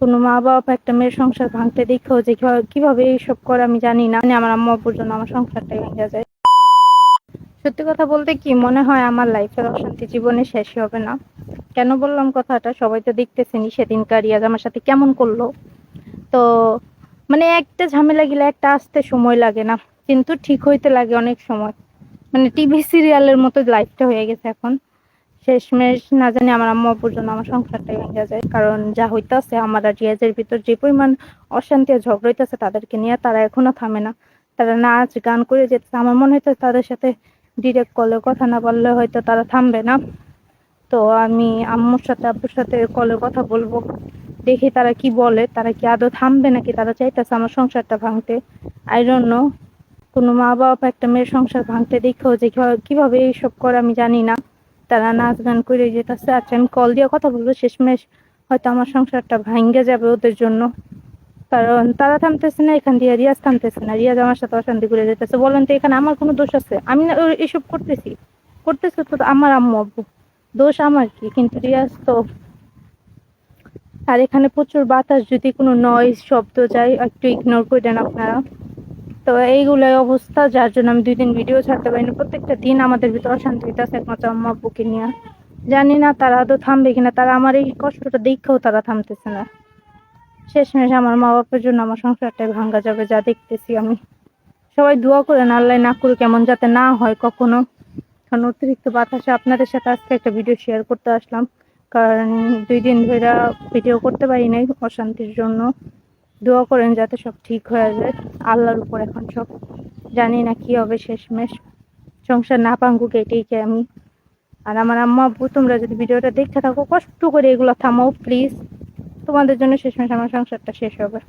কোনো মা বাবা একটা মেয়ের সংসার ভাঙতে দেখেও যে কিভাবে- এইসব করে আমি জানি না। মানে আমার আম্মা জন্য আমার সংসারটাই ভেঙে যায়। সত্যি কথা বলতে কি, মনে হয় আমার লাইফের অশান্তি জীবনে শেষই হবে না। কেন বললাম কথাটা? সবাই তো দেখতেছেনি সেদিনকার রিয়াজ আমার সাথে কেমন করল। তো মানে একটা ঝামেলা গেলে একটা আসতে সময় লাগে না, কিন্তু ঠিক হইতে লাগে অনেক সময়। মানে টিভি সিরিয়ালের মতো লাইফটা হয়ে গেছে এখন। শেষমেশ না জানি আমার আম্মা জন্য আমার সংসারটাই ভেঙে যায়। কারণ যা হইতাছে, আমার রিয়াজের ভিতর যে পরিমাণ অশান্তি আর ঝগড়া হইতাছে, তাদেরকে নিয়ে তারা এখনও থামে না। তারা নাচ গান করে যেতেছে। আমার মনে হইতো তাদের সাথে ডিরেক্ট কলে কথা না বললে হয়তো তারা থামবে না। তো আমি আম্মুর সাথে, আব্বুর সাথে কলে কথা বলব। দেখি তারা কি বলে। তারা কি আদৌ থামবে নাকি? তারা চাইতেছে আমার সংসারটা ভাঙতে। আই ডোন্ট কোনো মা বাবা একটা মেয়ের সংসার ভাঙতে দেখেও যে কীভাবে এইসব করে আমি জানি না। তারা নাচ গান করে যেতেছে আচ্ছা আমি কল দিয়ে কথা বলব, শেষমেশ হয়তো আমার সংসারটা ভাঙ্গে যাবে ওদের জন্য। কারণ তারা থামতেছে না, এখান দিয়ে রিয়াজ থামতেছে না। রিয়াজ আমার সাথে অশান্তি করে যেতেছে। বলেন তো, এখানে আমার কোনো দোষ আছে? আমি না এসব করতেছি। করতেছে তো আমার আম্মু, আব্বু। দোষ আমার কি? কিন্তু রিয়াজ তো আর এখানে প্রচুর বাতাস, যদি কোনো নয়েজ শব্দ যায় একটু ইগনোর করে দেন আপনারা। তো এইগুলোই অবস্থা, যার জন্য আমি দুই দিন ভিডিও ছাড়তে পারিনি। প্রত্যেকটা দিন আমাদের ভিতরে অশান্তি হইতেছে একমাত্র আম্মা আব্বুকে নিয়ে। জানি না তারা আদৌ থামবে কিনা, তারা আমার এই কষ্টটা দেখেও তারা থামতেছে না। শেষমেশ আমার মা বাপের জন্য আমার সংসারটাই ভাঙ্গা যাবে, যা দেখতেছি আমি। সবাই দোয়া করেন, আল্লাহ না করুক এমন যাতে না হয় কখনো। কারণ অতিরিক্ত বাতাসে আপনাদের সাথে আজকে একটা ভিডিও শেয়ার করতে আসলাম। কারণ দুই দিন ধরে ভিডিও করতে পারি নাই অশান্তির জন্য। দোয়া করেন যাতে সব ঠিক হয়ে যায়। আল্লাহর উপর এখন সব জানি না কি হবে শেষমেশ। সংসার না পাঙ্গুক এটাই চাই আমি। আর আমার আম্মা আব্বু তোমরা যদি ভিডিওটা দেখতে থাকো, কষ্ট করে এগুলো থামাও প্লিজ তোমাদের জন্য শেষমেশ আমার সংসারটা শেষ হবে।